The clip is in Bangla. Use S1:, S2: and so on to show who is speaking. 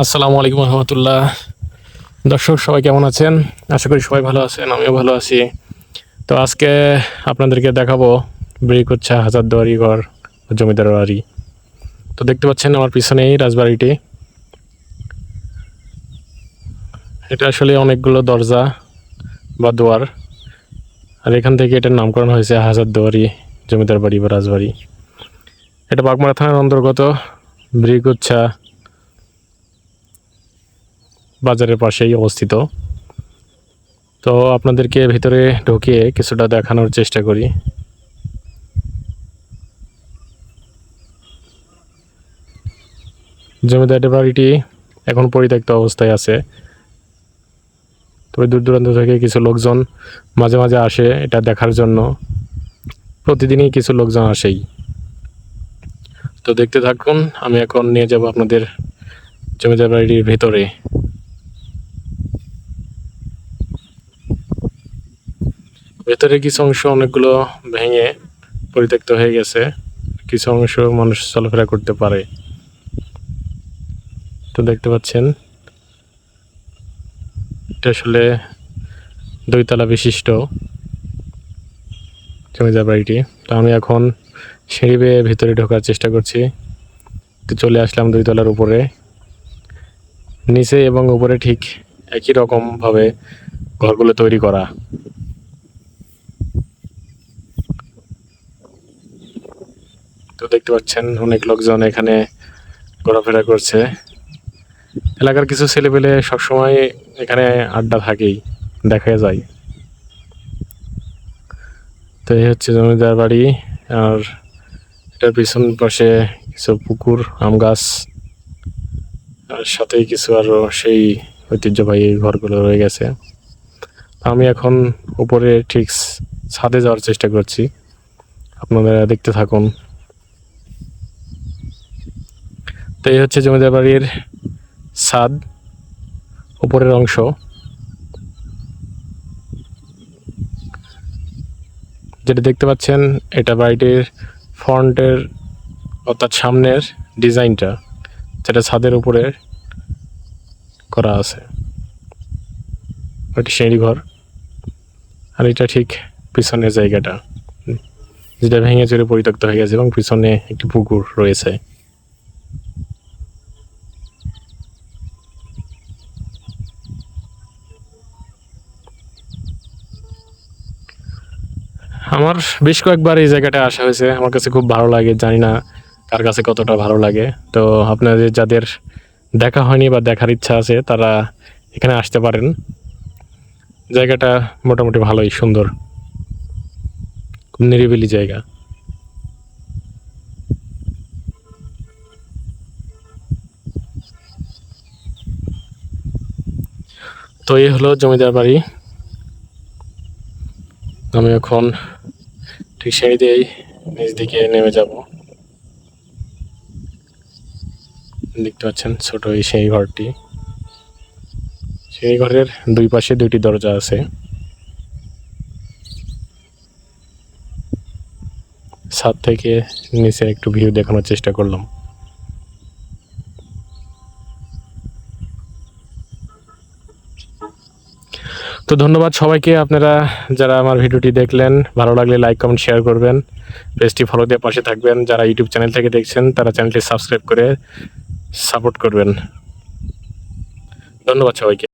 S1: আসসালামু আলাইকুম রহমতুল্লাহ। দর্শক, সবাই কেমন আছেন? আশা করি সবাই ভালো আছেন, আমিও ভালো আছি। তো আজকে আপনাদেরকে দেখাবো ব্রিকুচ্ছা হাজারদুয়ারি ঘর জমিদার বাড়ি। তো দেখতে পাচ্ছেন আমার পিছনেই রাজবাড়িটি। এটা আসলে অনেকগুলো দরজা বা দুয়ার, আর এখান থেকে এটার নামকরণ হয়েছে হাজারদুয়ারি জমিদার বাড়ি বা রাজবাড়ি। এটা বাগমারা থানার অন্তর্গত ব্রিকুচ্ছা বাজারের পাশেই অবস্থিত। তো আপনাদেরকে ভিতরে ঢুকিয়ে কিছুটা দেখানোর চেষ্টা করি। জমিদারের বাড়িটি এখন পরিত্যক্ত অবস্থায় আছে। তবে দূর দূরান্ত থেকে কিছু লোকজন মাঝে মাঝে আসে এটা দেখার জন্য। প্রতিদিনই কিছু লোকজন আসেই। তো দেখতে থাকুন, আমি এখন নিয়ে যাব আপনাদের জমিদার বাড়ির ভেতরে। ভেতরে কিছু অংশ অনেকগুলো ভেঙে পরিত্যক্ত হয়ে গেছে। কিছু অংশ মানুষ চলাফেরা করতে পারে। তো দেখতে পাচ্ছেন, এটা আসলে দুইতলা বিশিষ্ট জমিদার বাড়িটি। তো আমি এখন সিঁড়ি বেয়ে ভিতরে ঢোকার চেষ্টা করছি। তো চলে আসলাম দুইতলার উপরে। নিচে এবং উপরে ঠিক একই রকমভাবে ঘরগুলো তৈরি করা। তো দেখতে পাচ্ছেন অনেক লোকজন এখানে ঘোরাফেরা করছে। এলাকার কিছু ছেলেপেলে সবসময় এখানে আড্ডা থাকেই, দেখা যায়। তো এই হচ্ছে জমিদার বাড়ি, আর এটার পিছন পাশে কিছু পুকুর, আম গাছ, আর সাথেই কিছু আরও সেই ঐতিহ্যবাহী ঘরগুলো রয়ে গেছে। আমি এখন উপরে ঠিক ছাদে যাওয়ার চেষ্টা করছি। আপনারা দেখতে থাকুন। তো এই হচ্ছে জমিদার বাড়ির ছাদ, উপরের অংশ। যেটা দেখতে পাচ্ছেন, এটা বাড়িটির ফ্রন্টের, অর্থাৎ সামনের ডিজাইনটা, যেটা ছাদের উপরে করা আছে। ওটি সিঁড়ি ঘর, আর এটা ঠিক পিছনের জায়গাটা। যেটা ভেঙে চুরে পরিত্যক্ত হয়ে গেছে এবং পিছনে একটি পুকুর রয়েছে। আমার বেশ কয়েকবার এই জায়গাটা আসা হয়েছে। আমার কাছে খুব ভালো লাগে, জানি না কার কাছে কতটা ভালো লাগে। তো আপনাদের যাদের দেখা হয়নি বা দেখার ইচ্ছা আছে, তারা এখানে আসতে পারেন। জায়গাটা মোটামুটি ভালোই সুন্দর। খুব নিরিবিলি জায়গা। তো এই হলো জমিদার বাড়ি। আমি এখন ঠিক সিঁড়ি দিয়েই নিচ দিকে নেমে যাব। দেখতে পাচ্ছেন ছোট এই সেই ঘরটি। সেই ঘরের দুই পাশে দুইটি দরজা আছে। ছাদ থেকে নিচে একটু ভিউ দেখানোর চেষ্টা করলাম। তো ধন্যবাদ সবাইকে, আপনারা যারা আমার ভিডিওটি দেখলেন, ভালো লাগলে লাইক কমেন্ট শেয়ার করবেন। পেজটি ফলো দিয়ে পাশে থাকবেন। যারা ইউটিউব চ্যানেল থেকে দেখছেন, তারা চ্যানেলটি সাবস্ক্রাইব করে সাপোর্ট করবেন। ধন্যবাদ সবাইকে।